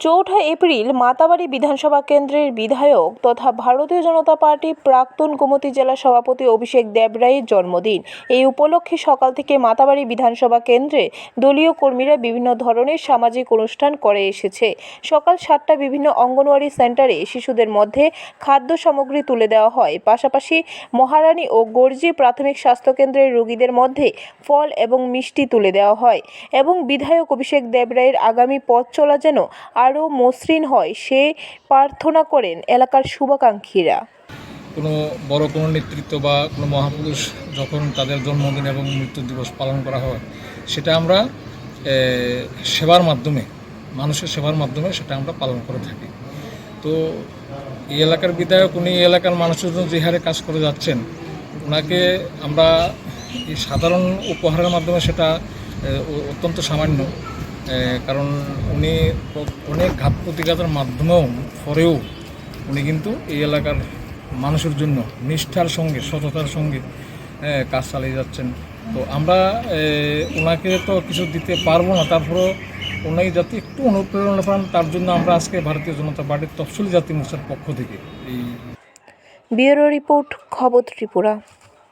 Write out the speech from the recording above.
চৌঠা এপ্রিল মাতাবাড়ি বিধানসভা কেন্দ্রের বিধায়ক তথা ভারতীয় জনতা পার্টি প্রাক্তন গোমতী জেলা সভাপতি অভিষেক দেবরায়ের জন্মদিন। এই উপলক্ষে সকাল থেকে মাতাবাড়ি বিধানসভা কেন্দ্রে দলীয় কর্মীরা বিভিন্ন ধরনের সামাজিক অনুষ্ঠান করে এসেছে। সকাল সাতটা বিভিন্ন অঙ্গনওয়াড়ি সেন্টারে শিশুদের মধ্যে খাদ্য সামগ্রী তুলে দেওয়া হয়। পাশাপাশি মহারানী ও গর্জি প্রাথমিক স্বাস্থ্যকেন্দ্রের রোগীদের মধ্যে ফল এবং মিষ্টি তুলে দেওয়া হয় এবং বিধায়ক অভিষেক দেবরায়ের আগামী পথ চলা যেন আরও মসৃণ হয়, সে প্রার্থনা করেন এলাকার শুভাকাঙ্ক্ষীরা। কোনো বড় কোনো নেতৃত্ব বা কোনো মহাপুরুষ যখন তাদের জন্মদিন এবং মৃত্যু দিবস পালন করা হয়, সেটা আমরা সেবার মাধ্যমে, মানুষের সেবার মাধ্যমে সেটা আমরা পালন করে থাকি। তো এই এলাকার বিধায়ক, উনি এই এলাকার মানুষের জন্য যে হারে কাজ করে যাচ্ছেন, ওনাকে আমরা সাধারণ উপহারের মাধ্যমে সেটা অত্যন্ত সামান্য কারণ উনি অনেক ঘাত প্রতিঘাতের মাধ্যমেও পরেও উনি কিন্তু এই এলাকার মানুষের জন্য নিষ্ঠার সঙ্গে, সততার সঙ্গে কাজ চালিয়ে যাচ্ছেন। তো আমরা ওনাকে তো কিছু দিতে পারব না, তারপরেও উনি যাতে একটু অনুপ্রেরণা পান, তার জন্য আমরা আজকে ভারতীয় জনতা পার্টির তফসিলি জাতি মোর্চার পক্ষ থেকে এই ব্যুরো রিপোর্ট, খবর ত্রিপুরা।